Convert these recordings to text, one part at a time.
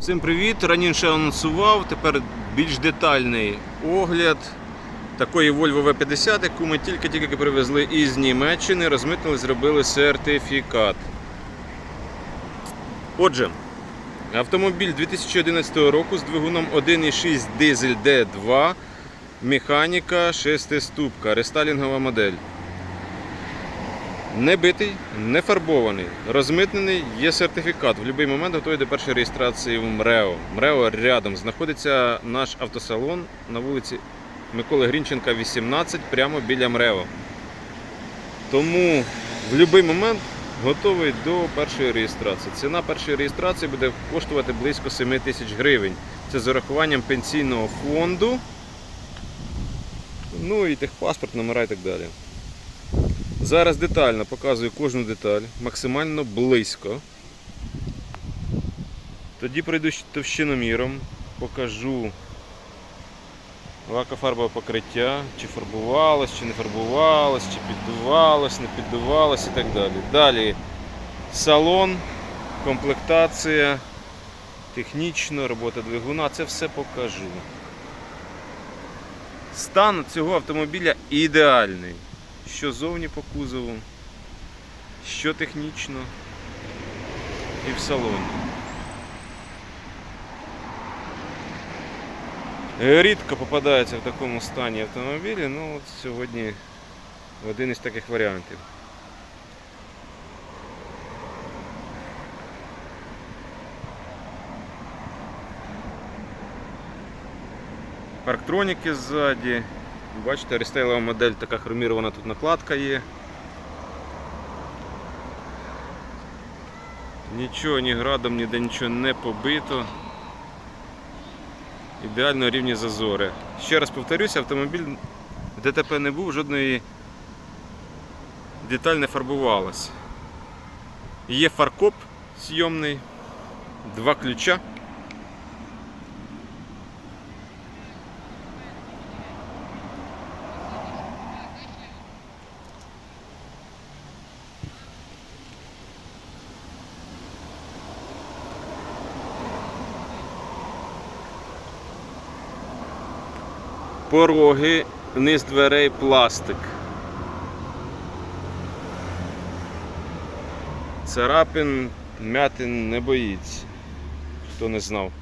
Всім привіт! Раніше анонсував, тепер більш детальний огляд такої Volvo V50, яку ми тільки-тільки привезли із Німеччини, розмитнили, зробили сертифікат. Отже, автомобіль 2011 року з двигуном 1.6 дизель D2, механіка 6-ступка, рестайлінгова модель. Не битий, не фарбований, розмитнений, є сертифікат. В будь-який момент готовий до першої реєстрації в МРЕО. МРЕО рядом знаходиться наш автосалон на вулиці Миколи Грінченка, 18, прямо біля МРЕО. Тому в будь-який момент готовий до першої реєстрації. Ціна першої реєстрації буде коштувати близько 7 тисяч гривень. Це з урахуванням пенсійного фонду, ну і техпаспорт, номера і так далі. Зараз детально показую кожну деталь, максимально близько. Тоді пройду товщиноміром, покажу лакофарбове покриття, чи фарбувалось, чи не фарбувалось, чи піддувалось, не піддувалось і так далі. Далі салон, комплектація, технічно, робота двигуна, це все покажу. Стан цього автомобіля ідеальний що зовні по кузову, що технічно і в салоні. Рідко попадається в такому стані автомобілі, ну от сьогодні один із таких варіантів. Парктроніки ззаді. Бачите, рестайлова модель така хромірована, тут накладка є. Нічого ні градом, ніде нічого не побито. Ідеально рівні зазори. Ще раз повторюся, автомобіль в ДТП не був, жодної деталь не фарбувалась. Є фаркоп зйомний, два ключа. Пороги, низ дверей пластик. Царапин, м'ятин не боїться, хто не знав.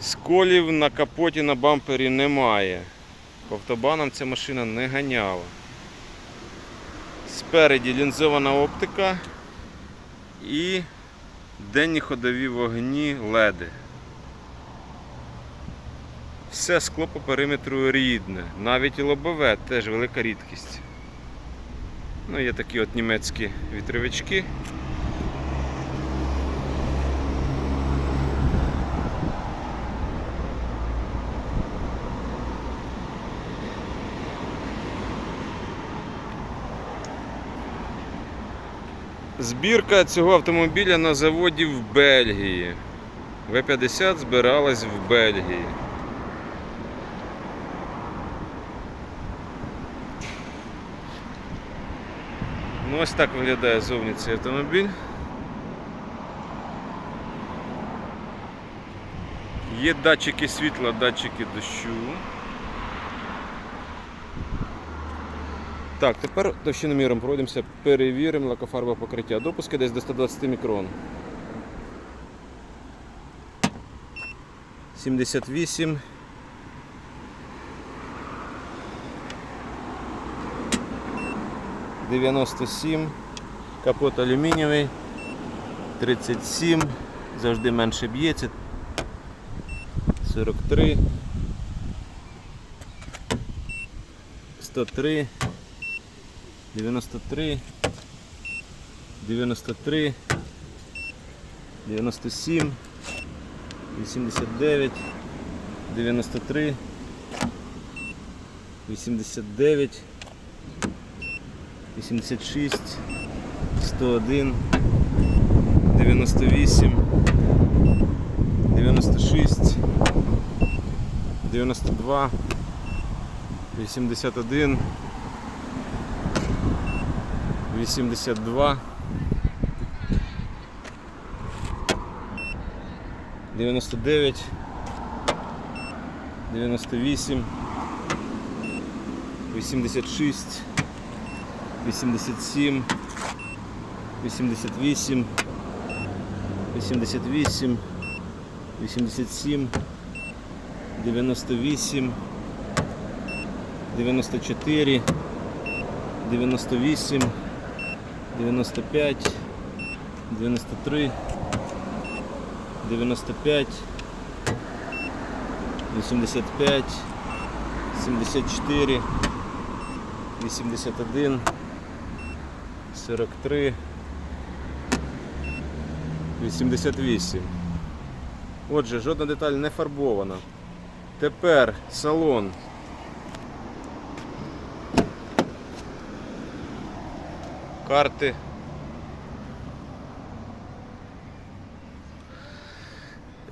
Сколів на капоті на бампері немає. По автобанам ця машина не ганяла. Спереді лінзована оптика і денні ходові вогні леди. Все скло по периметру рідне, навіть і лобове теж велика рідкість. Ну, є такі от німецькі вітровички. Збірка цього автомобіля на заводі в Бельгії. В-50 збиралась в Бельгії. Ну, ось так виглядає зовні цей автомобіль. Є датчики світла, датчики дощу. Так, тепер товщиноміром пройдемося, перевіримо лакофарбове покриття. Допуски десь до 120 мікрон. 78. Дев'яносто сім, капот алюмінієвий, 37, завжди менше б'ється, 43, 103, 93, 93, 97, 89, 93, 89, 86, 101, 98, 96, 92, 81, 82. 99. 98. 86. 87. 88. 88. 87. 98. 94. 98, 95, 93, 95, 85, 74, 81, 43, 88. Отже, жодна деталь не фарбована. Тепер салон. Карти.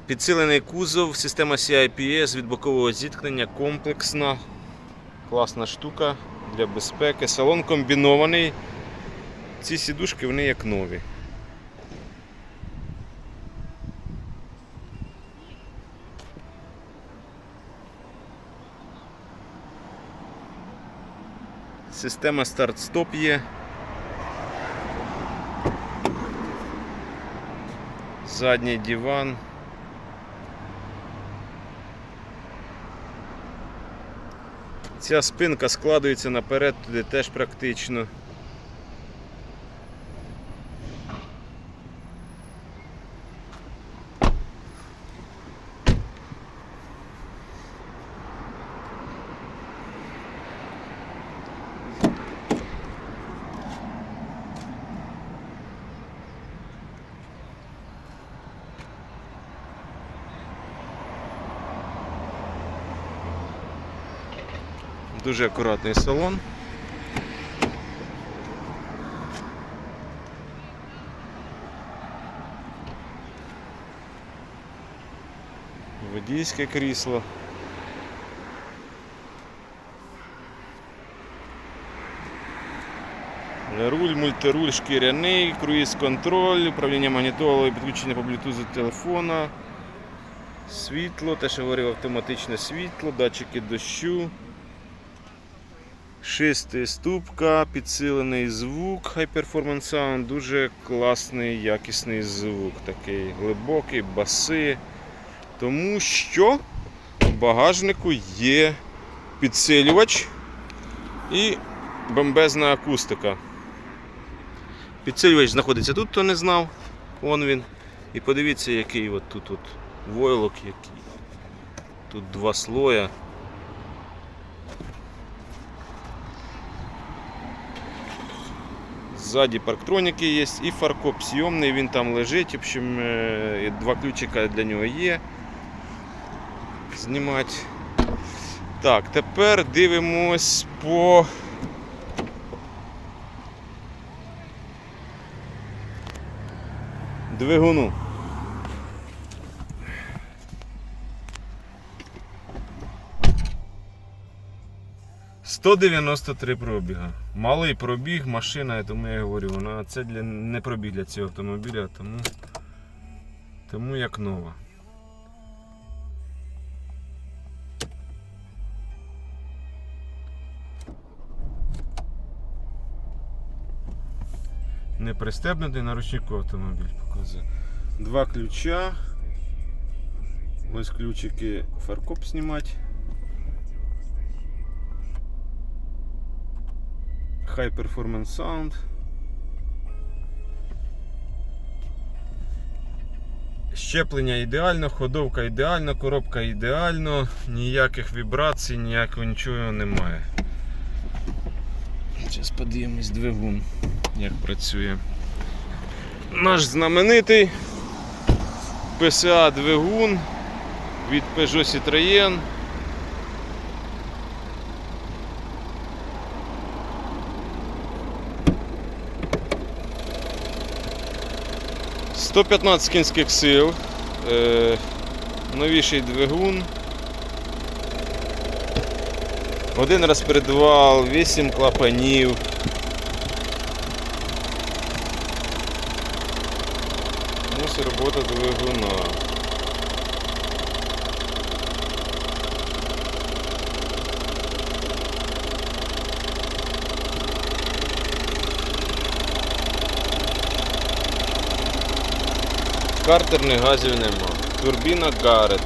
Підсилений кузов, система CIPS від бокового зіткнення, комплексна, класна штука для безпеки. Салон комбінований. Ці сідушки вони як нові. Система старт-стоп є. Задній диван. Ця спинка складується наперед, туди теж практично. Дуже акуратний салон. Водійське крісло. Руль, мультируль шкіряний, круїз-контроль, управління магнітолою, підключення по блютузу телефона, світло, те, що говорив, автоматичне світло, датчики дощу. Шестиступка, підсилений звук, High Performance Sound, дуже класний, якісний звук, такий глибокий, баси. Тому що в багажнику є підсилювач і бомбезна акустика. Підсилювач знаходиться тут, хто не знав. Вон він. І подивіться, який от тут от войлок, який. Тут два слоя. Ззаді парктроніки є і фаркоп зйомний, він там лежить. В общем, е, два ключика для нього є. Знімати. Так, тепер дивимось по. Двигуну. Сто дев'яносто три пробіга. Малий пробіг, машина, тому я говорю, вона це для не пробіг для цього автомобіля, тому, тому як нова. Не пристебнутий на ручнику автомобіль показує. Два ключа. Ось ключики фаркоп знімати. High Performance Sound. Щеплення ідеально, ходовка ідеальна, коробка ідеально, ніяких вібрацій, ніякого нічого немає. Зараз подивимось двигун, як працює. Наш знаменитий PSA двигун від Peugeot Citroën. 115 кінських сил, е, новіший двигун. Один розпередвал, 8 клапанів. Ось робота двигуна. Картерних газів нема. Турбіна Гарет.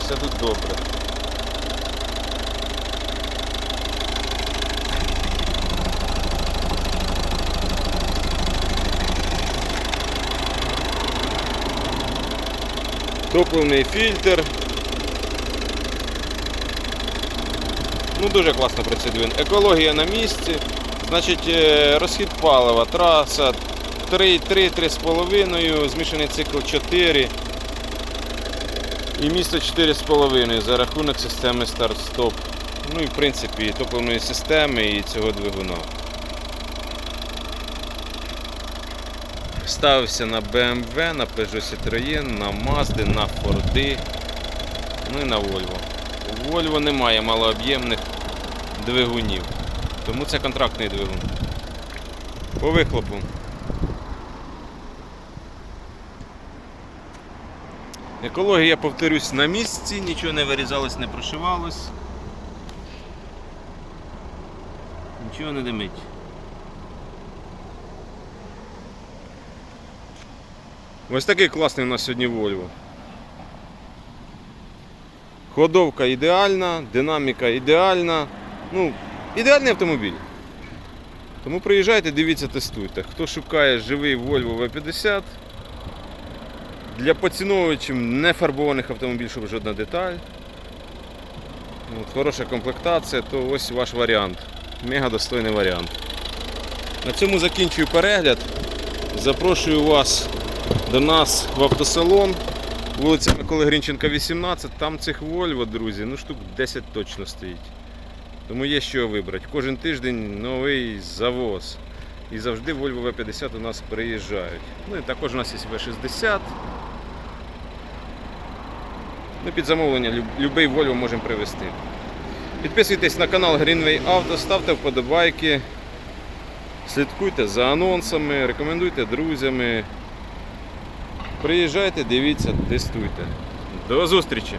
Все тут добре. Топливний фільтр. Ну, дуже класно працює двигун. Екологія на місці. Значить, е, розхід палива, траса 3-3-3,5, змішаний цикл 4. І місто 4,5 за рахунок системи старт-стоп. Ну і в принципі і топливної системи і цього двигуна. Ставився на BMW, на Peugeot Citroën, на Mazda, на Ford, ну і на Volvo. У Volvo немає малооб'ємних двигунів, тому це контрактний двигун. По вихлопу. Екологія, повторюсь, на місці, нічого не вирізалось, не прошивалось. Нічого не димить. Ось такий класний у нас сьогодні Volvo. Ходовка ідеальна, динаміка ідеальна. Ну, ідеальний автомобіль. Тому приїжджайте, дивіться, тестуйте. Хто шукає живий Volvo V50 для поціновувачів нефарбованих автомобілів, щоб жодна деталь. От, хороша комплектація, то ось ваш варіант. Мега достойний варіант. На цьому закінчую перегляд. Запрошую вас до нас в автосалон. Вулиця Миколи Грінченка, 18. Там цих Volvo, друзі, ну штук 10 точно стоїть. Тому є що вибрати. Кожен тиждень новий завоз. І завжди Volvo V50 у нас приїжджають. Ну і також у нас є V60. Ну, під замовлення любий Volvo можемо привезти. Підписуйтесь на канал Greenway Auto, ставте вподобайки, слідкуйте за анонсами, рекомендуйте друзями. Приїжджайте, дивіться, тестуйте. До зустрічі!